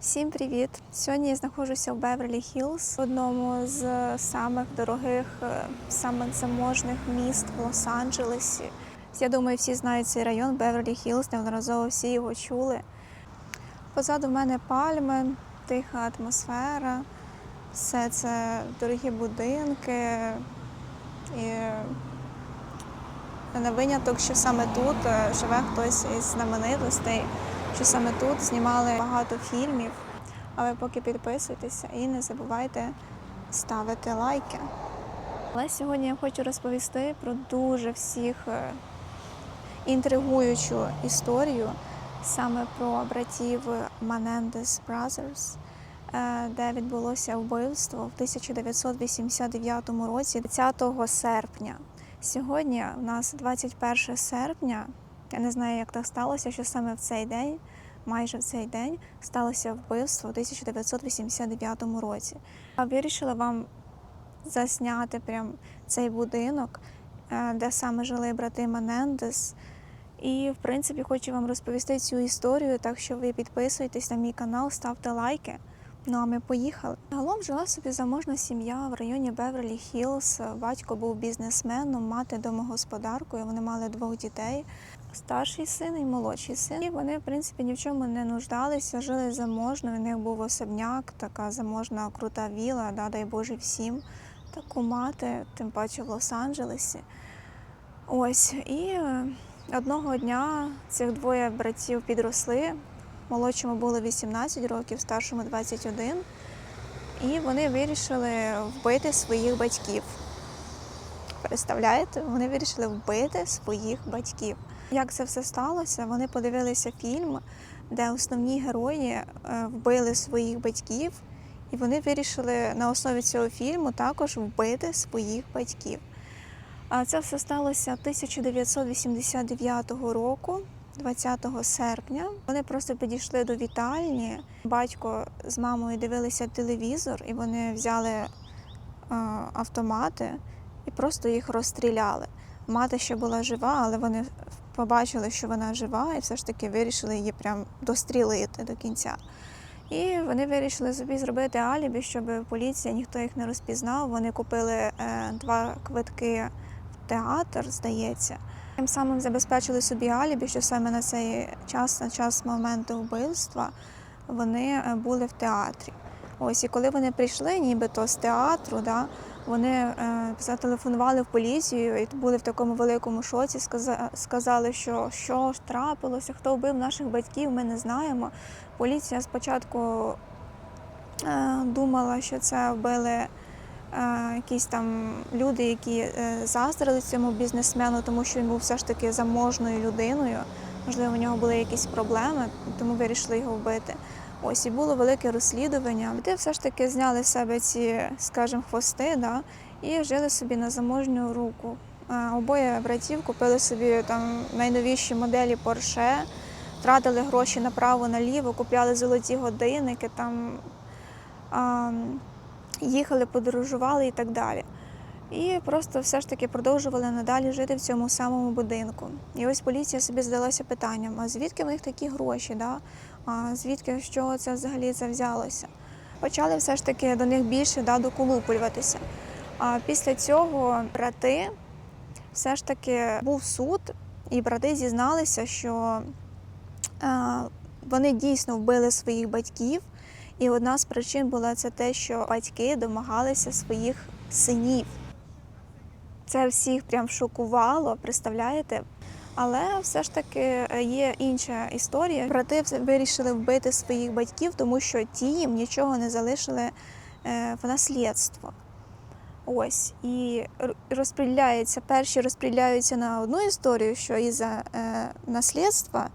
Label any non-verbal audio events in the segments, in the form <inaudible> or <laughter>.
Всім привіт! Сьогодні я знаходжуся в Беверлі Хіллз, одному з самих дорогих, е, самих заможних міст в Лос-Анджелесі. Я думаю, всі знають цей район Беверлі Хіллз, неодноразово всі його чули. Позаду в мене пальми, тиха атмосфера, все це дорогі будинки. І на виняток, що саме тут е, живе хтось із знаменитостей, що саме тут знімали багато фільмів. А ви поки підписуйтеся і не забувайте ставити лайки. Але сьогодні я хочу розповісти про дуже всіх е, інтригуючу історію саме про братів Menendez Brothers, е, де відбулося вбивство в 1989 році, 10 серпня. Сьогодні у нас 21 серпня. Я не знаю, як так сталося, що саме в цей день, майже в цей день, сталося вбивство у 1989 році. А вирішила вам засняти прям цей будинок, е, де саме жили брати Менендес. І, в принципі, хочу вам розповісти цю історію, так що ви підписуйтесь на мій канал, ставте лайки. Ну а ми поїхали. Загалом жила собі заможна сім'я в районі Беверлі Хіллз. Батько був бізнесменом, мати домогосподаркою. Вони мали двох дітей. Старший син і молодший син. І вони, в принципі, ні в чому не нуждалися, жили заможно. У них був особняк, така заможна крута віла, да, дай Боже всім. Таку мати, тим паче в Лос-Анджелесі. Ось. І е, одного дня цих двоє братів підросли. Молодшому було 18 років, старшому 21. І вони вирішили вбити своїх батьків. Представляєте, вони вирішили вбити своїх батьків. Як це все сталося? Вони подивилися фільм, де основні герої е, вбили своїх батьків, і вони вирішили на основі цього фільму також вбити своїх батьків. А це все сталося 1989 року. 20 серпня вони просто підійшли до вітальні. Батько з мамою дивилися телевізор, і вони взяли е, автомати і просто їх розстріляли. Мати ще була жива, але вони побачили, що вона жива, і все ж таки вирішили її прям дострілити до кінця. І вони вирішили собі зробити алібі, щоб поліція ніхто їх не розпізнав. Вони купили е, два квитки в театр, здається. Тим самим забезпечили собі алібі, що саме на цей час, на час моменту вбивства, вони е, були в театрі. Ось і коли вони прийшли, нібито з театру, да, вони е, зателефонували в поліцію і були в такому великому шоці. сказа- Сказали, що що ж трапилося, хто вбив наших батьків, ми не знаємо. Поліція спочатку е, думала, що це вбили якісь там люди, які е, заздрили цьому бізнесмену, тому що він був все ж таки заможною людиною. Можливо, у нього були якісь проблеми, тому вирішили його вбити. Ось і було велике розслідування. Де все ж таки зняли з себе ці, скажімо, хвости, да, і жили собі на заможню руку. Е, Обоє братів купили собі там найновіші моделі Porsche, тратили гроші направо-наліво, купляли золоті годинники, там їхали, подорожували і так далі. І просто все ж таки продовжували надалі жити в цьому самому будинку. І ось поліція собі задалася питанням: а звідки в них такі гроші? Да? А звідки чого це взагалі це взялося? Почали все ж таки до них більше да, доколупуватися. А після цього брати все ж таки був суд, і брати зізналися, що е, вони дійсно вбили своїх батьків. І одна з причин була це те, що батьки домагалися своїх синів. Це всіх прям шокувало, представляєте? Але все ж таки е, є інша історія. Брати вирішили вбити своїх батьків, тому що ті їм нічого не залишили е, в наслідство. Ось і р- розподіляється, перші розподіляються на одну історію, що із за е, наслідства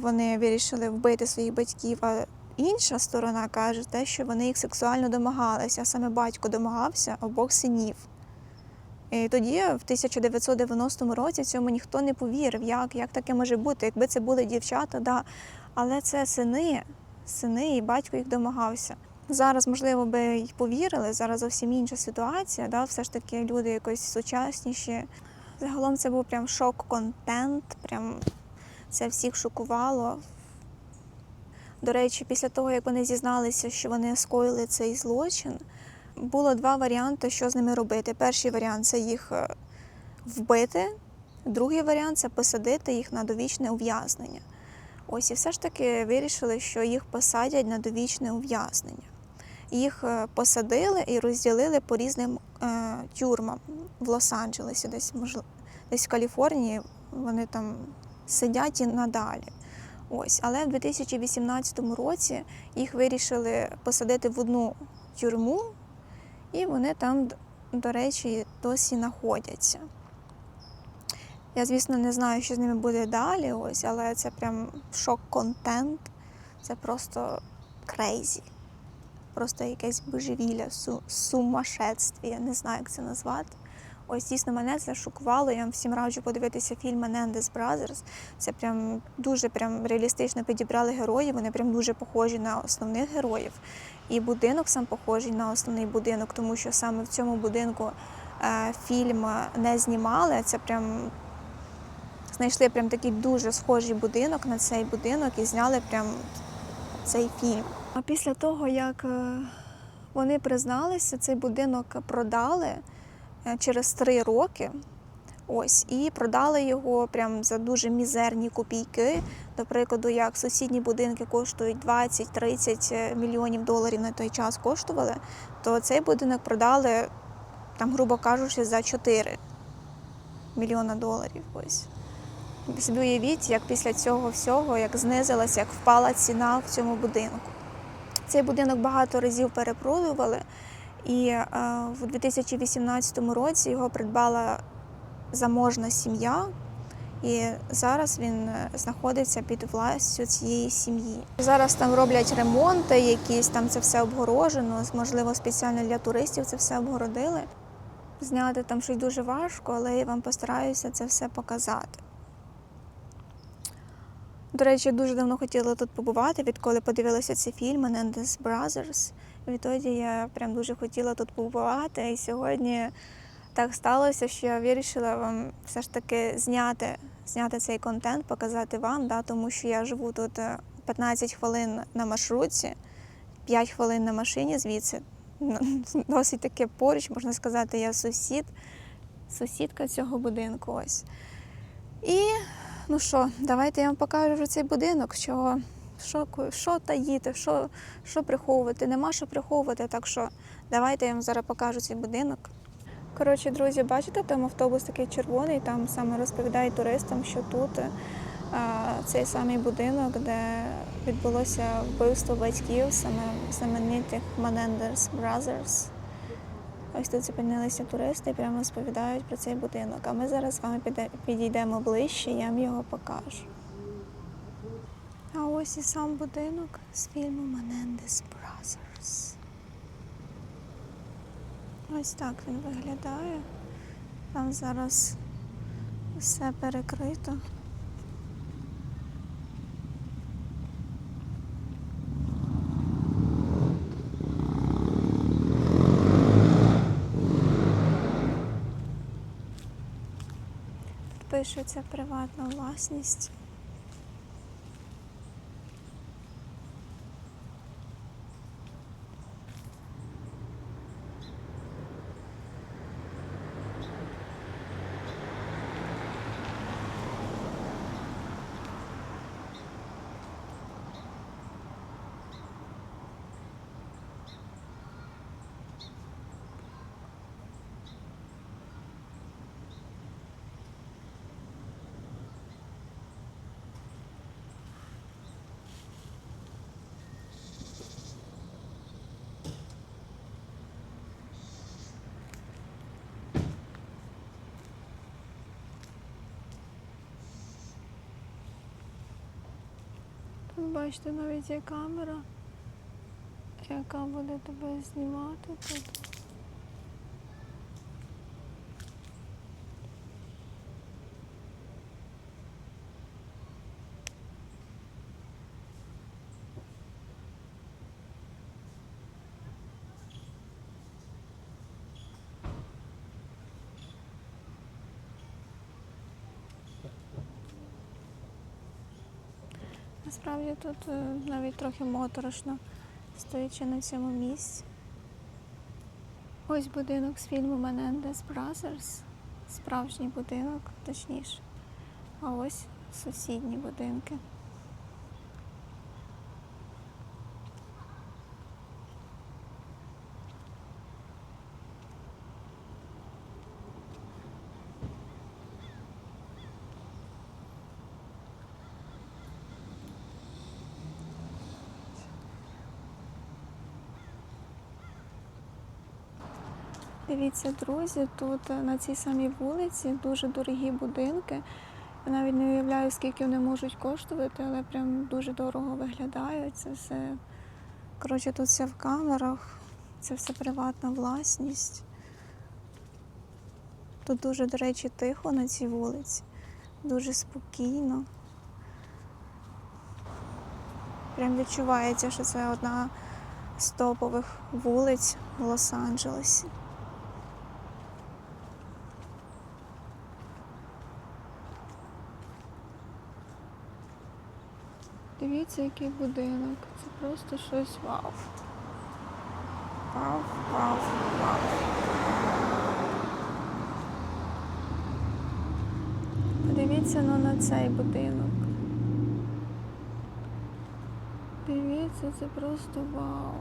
вони вирішили вбити своїх батьків. А інша сторона каже те, що вони їх сексуально домагалися, а саме батько домагався обох синів. І тоді, в 1990 році, цьому ніхто не повірив, як, як таке може бути, якби це були дівчата, да. але це сини, сини, і батько їх домагався. Зараз, можливо, би й повірили, зараз зовсім інша ситуація, да? все ж таки люди якось сучасніші. Загалом це був прям шок-контент, прям це всіх шокувало. До речі, після того, як вони зізналися, що вони скоїли цей злочин, було два варіанти, що з ними робити. Перший варіант це їх е, вбити, другий варіант це посадити їх на довічне ув'язнення. Ось і все ж таки вирішили, що їх посадять на довічне ув'язнення. Їх е, посадили і розділили по різним е, тюрмам в Лос-Анджелесі, десь можливо, десь в Каліфорнії. Вони там сидять і надалі. Ось, але в 2018 році їх вирішили посадити в одну тюрму, і вони там, до речі, досі знаходяться. Я, звісно, не знаю, що з ними буде далі, ось, але це прям шок-контент. Це просто крейзі. Просто якесь божевілля, су, сумасшествие, я не знаю, як це назвати. Ось дійсно мене це шокувало. Я вам всім раджу подивитися фільм Menendez Brothers. Це прям дуже прям реалістично підібрали героїв. Вони прям дуже похожі на основних героїв. І будинок сам похожий на основний будинок, тому що саме в цьому будинку е, фільм не знімали. Це прям знайшли прям такий дуже схожий будинок на цей будинок і зняли прям цей фільм. А після того, як е, вони призналися, цей будинок продали через три роки. Ось, і продали його прям за дуже мізерні копійки. До прикладу, як сусідні будинки коштують 20-30 мільйонів доларів на той час коштували, то цей будинок продали, там, грубо кажучи, за 4 мільйона доларів. Ось. Собі уявіть, як після цього всього, як знизилася, як впала ціна в цьому будинку. Цей будинок багато разів перепродували, і е, в 2018 році його придбала заможна сім'я, і зараз він е, знаходиться під властю цієї сім'ї. Зараз там роблять ремонти, якісь там це все обгорожено. Можливо, спеціально для туристів це все обгородили. Зняти там щось дуже важко, але я вам постараюся це все показати. До речі, дуже давно хотіла тут побувати, відколи подивилася ці фільми Menendez Brothers. Відтоді я прям дуже хотіла тут побувати. І сьогодні так сталося, що я вирішила вам все ж таки зняти, зняти цей контент, показати вам, да, тому що я живу тут е, 15 хвилин на маршрутці, 5 хвилин на машині звідси. <laughs> Досить таки поруч, можна сказати, я сусід, сусідка цього будинку. Ось. І ну що, давайте я вам покажу цей будинок, що, що, що таїти, що, що приховувати. Нема що приховувати, так що давайте я вам зараз покажу цей будинок. Коротше, друзі, бачите, там автобус такий червоний, там саме розповідає туристам, що тут е, цей самий будинок, де відбулося вбивство батьків, саме знаменитих Menendez Brothers. Ось тут зупинилися туристи і прямо розповідають про цей будинок. А ми зараз з вами підійдемо ближче, я вам його покажу. А ось і сам будинок з фільму Menendez Brothers. Ось так він виглядає. Там зараз все перекрито. Тут пишеться приватна власність. Бачите, навіть є камера, яка буде тебе знімати тут. Насправді тут е, навіть трохи моторошно, стоячи на цьому місці. Ось будинок з фільму Menendez Brothers. Справжній будинок, точніше. А ось сусідні будинки. Дивіться, друзі, тут е, на цій самій вулиці дуже дорогі будинки. Я навіть не уявляю, скільки вони можуть коштувати, але прям дуже дорого виглядають. Це все. Коротше, тут все в камерах, це все приватна власність. Тут дуже, до речі, тихо на цій вулиці, дуже спокійно. Прям відчувається, що це одна з топових вулиць в Лос-Анджелесі. Дивіться, який будинок. Це просто щось вау. Вау, вау, вау. Подивіться ну, на цей будинок. Дивіться, це просто вау.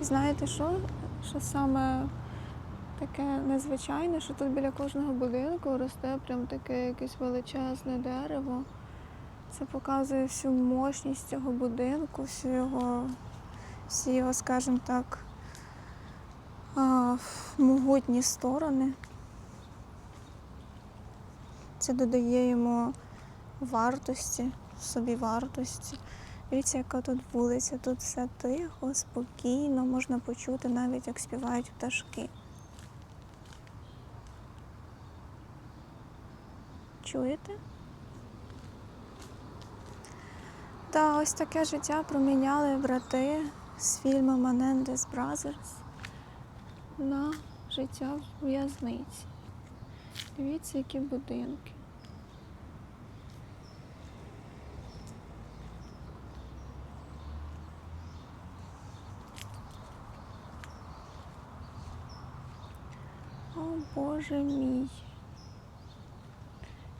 Знаєте що? Що саме таке незвичайне, що тут біля кожного будинку росте прям таке якесь величезне дерево. Це показує всю мощність цього будинку, всю його, всі його, скажімо так, могутні сторони. Це додає йому вартості, собі вартості. Дивіться, яка тут вулиця, тут все тихо, спокійно, можна почути навіть, як співають пташки. Чуєте? Та ось таке життя проміняли брати з фільму Menendez Brothers на життя в в'язниці. Дивіться, які будинки. О Боже мій.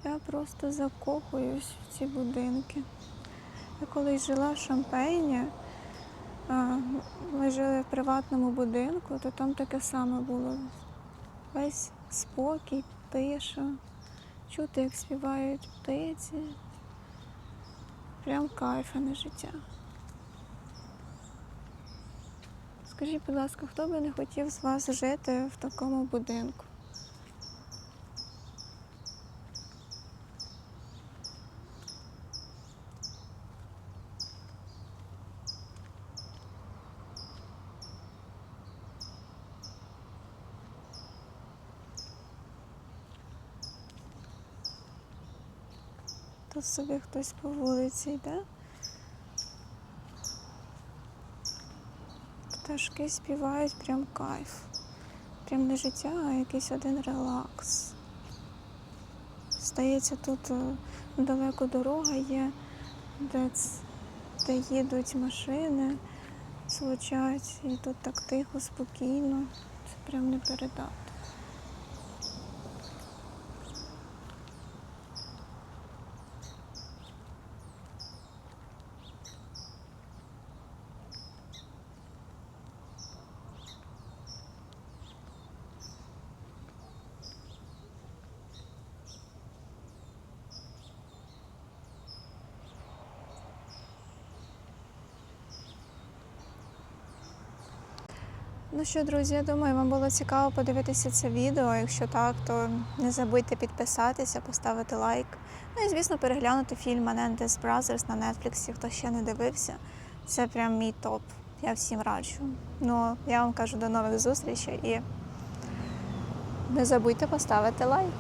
Я просто закохуюсь в ці будинки. Я колись жила в Шампейні, ми жили в приватному будинку, то там таке саме було. Весь спокій, тиша, чути, як співають птиці. Прям кайфане життя. Скажіть, будь ласка, хто би не хотів з вас жити в такому будинку? Тут собі хтось по вулиці йде. Пташки співають прям кайф. Прям не життя, а якийсь один релакс. Здається, тут е, далеко дорога є, де, де їдуть машини, звучать, і тут так тихо, спокійно. Це прям не передати. Ну що, друзі, я думаю, вам було цікаво подивитися це відео. Якщо так, то не забудьте підписатися, поставити лайк. Ну і звісно, переглянути фільм Menendez Brothers на Netflix, хто ще не дивився. Це прям мій топ. Я всім раджу. Ну, я вам кажу до нових зустрічей і не забудьте поставити лайк.